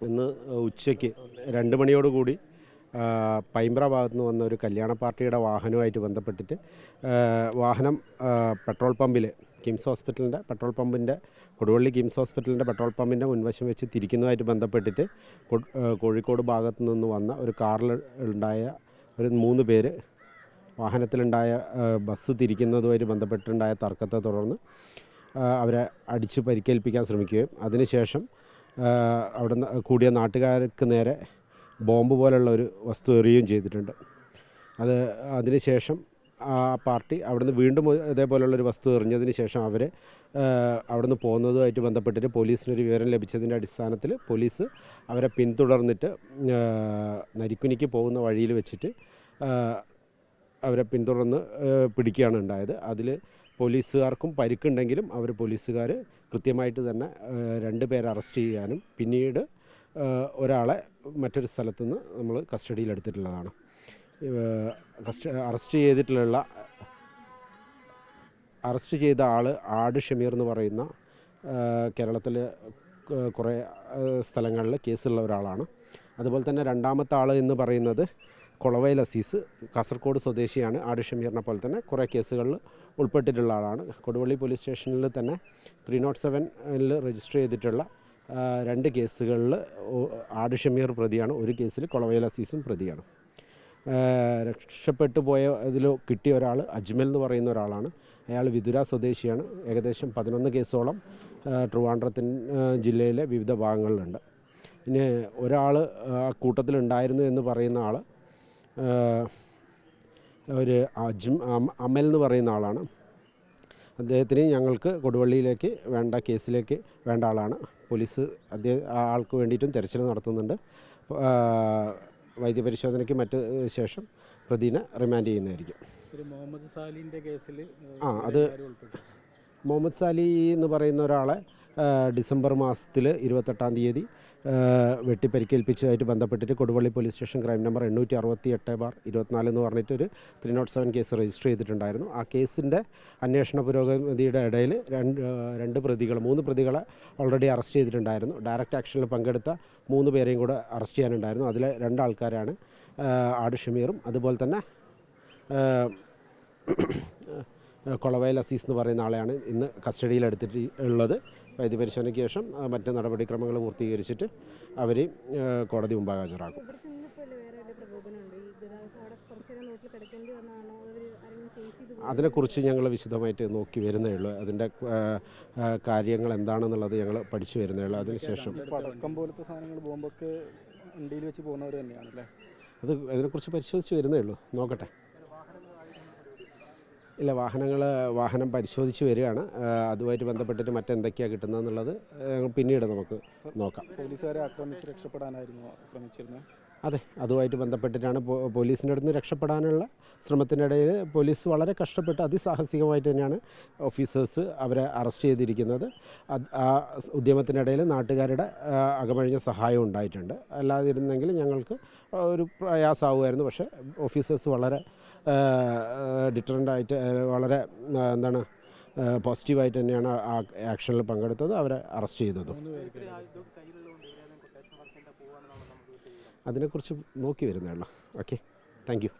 ഇന്ന് ഉച്ചയ്ക്ക് രണ്ട് മണിയോടുകൂടി പൈമ്പ്ര ഭാഗത്ത് നിന്ന് വന്ന ഒരു കല്യാണ പാർട്ടിയുടെ വാഹനവുമായിട്ട് ബന്ധപ്പെട്ടിട്ട് വാഹനം പെട്രോൾ പമ്പിൽ കിംസ് ഹോസ്പിറ്റലിന്റെ പെട്രോൾ പമ്പിന്റെ കൊടുവള്ളി കിംസ് ഹോസ്പിറ്റലിന്റെ പെട്രോൾ പമ്പിന്റെ മുൻവശം വെച്ച് തിരിക്കുന്നതുമായിട്ട് ബന്ധപ്പെട്ടിട്ട് കോഴിക്കോട് ഭാഗത്തു നിന്ന് വന്ന ഒരു കാറിൽ ഉണ്ടായ ഒരു മൂന്ന് പേര് വാഹനത്തിലുണ്ടായ ബസ് തിരിക്കുന്നതുമായിട്ട് ബന്ധപ്പെട്ടുണ്ടായ തർക്കത്തെ തുടർന്ന് അവരെ അടിച്ച് പരിക്കേൽപ്പിക്കാൻ ശ്രമിക്കുകയും അതിനുശേഷം അവിടെ കൂടിയ നാട്ടുകാർക്ക് നേരെ ബോംബ് പോലുള്ള ഒരു വസ്തു എറിയുകയും ചെയ്തിട്ടുണ്ട്. അത് അതിനുശേഷം ആ പാർട്ടി അവിടുന്ന് വീണ്ടും ഇതേപോലുള്ളൊരു വസ്തു എറിഞ്ഞതിന് ശേഷം അവർ അവിടുന്ന് പോകുന്നതുമായിട്ട് ബന്ധപ്പെട്ടിട്ട് പോലീസിനൊരു വിവരം ലഭിച്ചതിന്റെ അടിസ്ഥാനത്തിൽ പോലീസ് അവരെ പിന്തുടർന്നിട്ട് നരിക്കുനിക്ക് പോകുന്ന വഴിയിൽ വെച്ചിട്ട് അവരെ പിന്തുടർന്ന് പിടിക്കുകയാണ് ഉണ്ടായത്. അതിൽ പോലീസുകാർക്കും പരിക്കുണ്ടെങ്കിലും അവർ പോലീസുകാർ കൃത്യമായിട്ട് തന്നെ രണ്ട് പേരെ അറസ്റ്റ് ചെയ്യാനും പിന്നീട് ഒരാളെ മറ്റൊരു സ്ഥലത്തു നിന്ന് നമ്മൾ കസ്റ്റഡിയിലെടുത്തിട്ടുള്ളതാണ് കസ്റ്റ അറസ്റ്റ് ചെയ്തിട്ടുള്ള അറസ്റ്റ് ചെയ്ത ആൾ ആട് ഷമീർ എന്ന് പറയുന്ന കേരളത്തിൽ കുറേ സ്ഥലങ്ങളിൽ കേസുള്ള ഒരാളാണ്. അതുപോലെ തന്നെ രണ്ടാമത്തെ ആൾ എന്ന് പറയുന്നത് കൊളവയൽ അസീസ് കാസർഗോഡ് സ്വദേശിയാണ് ആട് ഷമീറിനെ പോലെ തന്നെ കുറേ കേസുകളിൽ ഉൾപ്പെട്ടിട്ടുള്ള ആളാണ്. കൊടുവള്ളി പോലീസ് സ്റ്റേഷനിൽ തന്നെ ത്രീ നോട്ട് സെവനിൽ രജിസ്റ്റർ ചെയ്തിട്ടുള്ള രണ്ട് കേസുകളിൽ ആട് ഷമീർ പ്രതിയാണ്. ഒരു കേസിൽ കൊളവയിൽ അസീസും പ്രതിയാണ്. രക്ഷപ്പെട്ടു പോയ ഇതിൽ കിട്ടിയ ഒരാൾ അജ്മൽ എന്ന് പറയുന്ന ഒരാളാണ്. അയാൾ വിതുര സ്വദേശിയാണ്. ഏകദേശം പതിനൊന്ന് കേസോളം ട്രിവാൻഡ്രത്തിൻ ജില്ലയിലെ വിവിധ ഭാഗങ്ങളിലുണ്ട്. പിന്നെ ഒരാൾ ആ കൂട്ടത്തിലുണ്ടായിരുന്നു എന്ന് പറയുന്ന ആൾ ഒരു അജ്മ അമൽ എന്ന് പറയുന്ന ആളാണ്. അദ്ദേഹത്തിന് ഞങ്ങൾക്ക് കൊടുവള്ളിയിലേക്ക് വേണ്ട കേസിലേക്ക് വേണ്ട ആളാണ്. പോലീസ് അദ്ദേഹം ആ ആൾക്ക് വേണ്ടിയിട്ടും തിരച്ചിൽ നടത്തുന്നുണ്ട്. വൈദ്യപരിശോധനയ്ക്ക് മറ്റ് ശേഷം പ്രതിനെ റിമാൻഡ് ചെയ്യുന്നതായിരിക്കും. മുഹമ്മദ് സാലിന്റെ കേസിൽ ആ, അത് മുഹമ്മദ് സാലി എന്ന് പറയുന്ന ഒരാളെ ഡിസംബർ മാസത്തിൽ ഇരുപത്തെട്ടാം തീയതി വെട്ടിപ്പരിക്കേൽപ്പിച്ചതായിട്ട് ബന്ധപ്പെട്ടിട്ട് Koduvally police station crime number എണ്ണൂറ്റി അറുപത്തി എട്ട് ബാർ ഇരുപത്തിനാല് എന്ന് പറഞ്ഞിട്ട് ഒരു three naught seven case register ചെയ്തിട്ടുണ്ടായിരുന്നു. ആ കേസിന്റെ അന്വേഷണ പുരോഗതിയുടെ ഇടയിൽ രണ്ട് രണ്ട് പ്രതികൾ മൂന്ന് പ്രതികളെ ഓൾറെഡി അറസ്റ്റ് ചെയ്തിട്ടുണ്ടായിരുന്നു. ഡയറക്റ്റ് ആക്ഷനിൽ പങ്കെടുത്ത മൂന്ന് പേരെയും കൂടെ അറസ്റ്റ് ചെയ്യാനുണ്ടായിരുന്നു. അതിലെ രണ്ടാൾക്കാരാണ് ആട് ഷമീറും അതുപോലെ തന്നെ കൊളവയൽ അസീസ് എന്ന് പറയുന്ന ആളെയാണ് ഇന്ന് കസ്റ്റഡിയിൽ എടുത്തിട്ട് ഉള്ളത്. വൈദ്യപരിശോധനയ്ക്ക് ശേഷം മറ്റ് നടപടിക്രമങ്ങൾ പൂർത്തീകരിച്ചിട്ട് അവർ കോടതി മുമ്പാകെ ഹാജരാക്കും അതിനെക്കുറിച്ച് ഞങ്ങൾ വിശദമായിട്ട് നോക്കി വരുന്നേ ഉള്ളൂ. അതിന്റെ കാര്യങ്ങൾ എന്താണെന്നുള്ളത് ഞങ്ങൾ പഠിച്ചു വരുന്നേ ഉള്ളൂ. അതിനുശേഷം ഈ പടക്കം പോലത്തെ സാധനങ്ങൾ ബോംബൊക്കെ വെച്ച് പോകുന്നവർ തന്നെയാണ് അല്ലേ അത് അതിനെക്കുറിച്ച് പരിശോധിച്ച് വരുന്നേ ഉള്ളൂ. നോക്കട്ടെ. ഇല്ല വാഹനങ്ങൾ വാഹനം പരിശോധിച്ച് വരികയാണ്. അതുമായിട്ട് ബന്ധപ്പെട്ടിട്ട് മറ്റെന്തൊക്കെയാണ് കിട്ടുന്നതെന്നുള്ളത് എന്നുള്ളത് പിന്നീട് നമുക്ക് നോക്കാം. പോലീസുകാരെ ആക്രമിച്ച് രക്ഷപ്പെടാനായിരുന്നു ശ്രമിച്ചിരുന്നത്? അതെ അതുമായിട്ട് ബന്ധപ്പെട്ടിട്ടാണ് പോലീസിന്റെ അടുത്ത് നിന്ന് രക്ഷപ്പെടാനുള്ള ശ്രമത്തിനിടയിൽ പോലീസ് വളരെ കഷ്ടപ്പെട്ട് അതിസാഹസികമായിട്ട് തന്നെയാണ് ഓഫീസേഴ്സ് അവരെ അറസ്റ്റ് ചെയ്തിരിക്കുന്നത്. അത് ആ ഉദ്യമത്തിനിടയിൽ നാട്ടുകാരുടെ അകമഴിഞ്ഞ സഹായം ഉണ്ടായിട്ടുണ്ട്. അല്ലാതിരുന്നെങ്കിൽ ഞങ്ങൾക്ക് ഒരു പ്രയാസമാവുമായിരുന്നു. പക്ഷേ ഓഫീസേഴ്സ് വളരെ ഡിറ്ററന്റായിട്ട് വളരെ എന്താണ് പോസിറ്റീവായിട്ട് തന്നെയാണ് ആ ആക്ഷനിൽ പങ്കെടുത്തത്. അവരെ അറസ്റ്റ് ചെയ്തതും. അതിനെക്കുറിച്ച് നോക്കി വരുന്നേ ഉള്ളൂ. Okay thank you